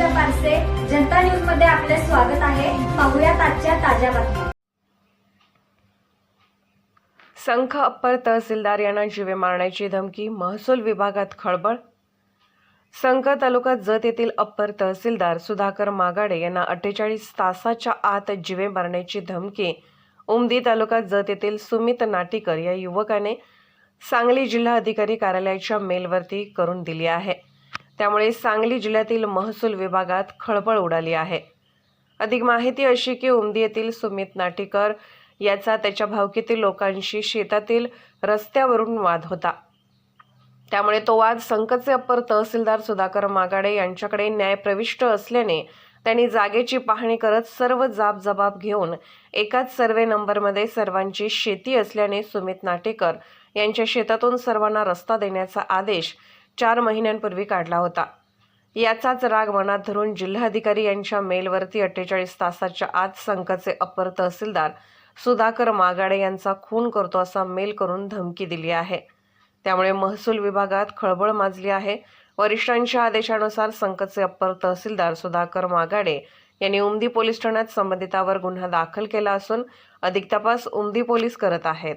आरसे जनता न्यूजमध्ये आपले स्वागत आहे. पाहूयात आजच्या ताज्या बातम्या. संख अप्पर तहसीलदार यांना जीवे मारण्याची धमकी महसूल विभागात खळबळ? संख तालुका जत येथील अप्पर तहसीलदार सुधाकर मागाडे यांना अठ्ठेचाळीस तासाच्या आत जीवे मारण्याची धमकी. उमदी तालुका जत येथील सुमित नाटीकर या युवकाने सांगली जिल्हा अधिकारी कार्यालयाच्या मेलवरती करून दिली आहे. त्यामुळे सांगली जिल्ह्यातील महसूल विभागात खळबळ उडाली आहे. अधिक माहिती अशी की उमदी येथील सुमित नाटीकर याचा त्याच्या भावकीतील लोकांशी शेतातील रस्त्यावरून वाद होता. त्यामुळे तो वाद संकचे अप्पर तहसीलदार सुधाकर मागाडे यांच्याकडे न्यायप्रविष्ट असल्याने त्यांनी जागेची पाहणी करत सर्व जाब जबाब घेऊन एकाच सर्वे नंबरमध्ये सर्वांची शेती असल्याने सुमित नाटेकर यांच्या शेतातून सर्वांना रस्ता देण्याचा आदेश चार महिन्यांपूर्वी काढला होता. याचाच राग मनात धरून जिल्हाधिकारी यांच्या मेलवरती अठ्ठेचाळीस तासाच्या आत संघाचे अप्पर तहसीलदार सुधाकर मागाडे यांचा खून करतो असा मेल करून धमकी दिली आहे. त्यामुळे महसूल विभागात खळबळ माजली आहे. वरिष्ठांच्या आदेशानुसार संकटचे अप्पर तहसीलदार सुधाकर मागाडे यांनी उमदी पोलीस ठाण्यात संबंधितावर गुन्हा दाखल केला असून अधिक तपास उमदी पोलीस करत आहेत.